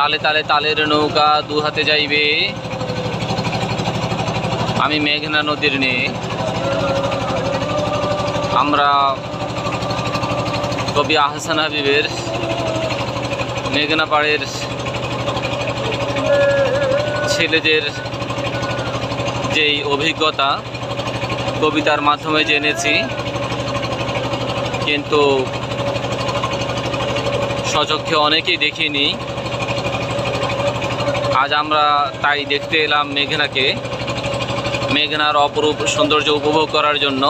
তালে তালে তালের নৌকা দু হাতে যাইবে। আমি মেঘনা নদীর নিয়ে আমরা কবি আহসান হাবিবের মেঘনা পাড়ের ছেলেদের যেই অভিজ্ঞতা কবিতার মাধ্যমে জেনেছি, কিন্তু সচক্ষে অনেকেই দেখিনি। আজ আমরা তাই দেখতে এলাম মেঘনাকে। মেঘনার অপরূপ সৌন্দর্য উপভোগ করার জন্য।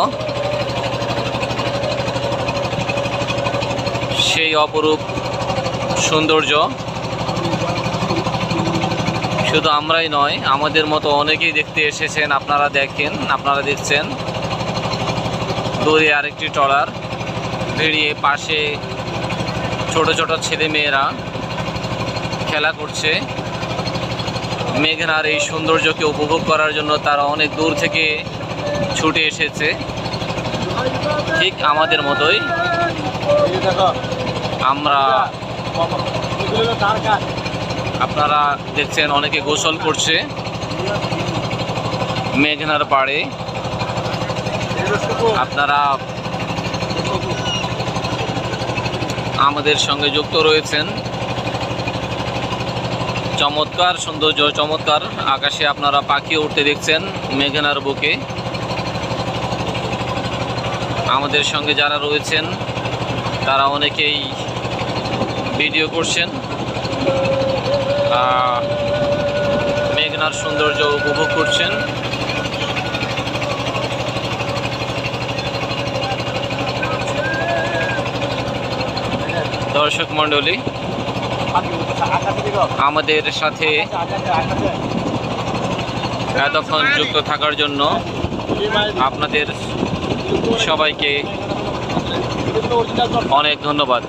সেই অপরূপ সৌন্দর্য। শুধু আমরাই নয়, আমাদের মতো অনেকেই দেখতে এসেছেন, আপনারা দেখেন, আপনারা দেখছেন। দূরে আরেকটি ট্রলার, বেরিয়ে পাশে ছোট ছোট ছেলে মেয়েরা খেলা করছে। মেঘনার এই সৌন্দর্যকে উপভোগ করার জন্য তারা অনেক দূর থেকে ছুটে এসেছে। ঠিক আমাদের মতোই আমরা আপনারা দেখছেন অনেকে গোসল করছে মেঘনার পাড়ে। আপনারা আমাদের সঙ্গে যুক্ত রয়েছেন। চমৎকার, সৌন্দর্য চমৎকার। আকাশে আপনারা পাখি উঠতে দেখছেন মেঘনার বুকে। আমাদের সঙ্গে যারা রয়েছেন, তারা অনেকেই ভিডিও করছেন। মেঘনার সৌন্দর্য উপভোগ করছেন। দর্শক মণ্ডলী আমাদের সাথে এতক্ষণ যুক্ত থাকার জন্য আপনাদের সবাইকে অনেক ধন্যবাদ।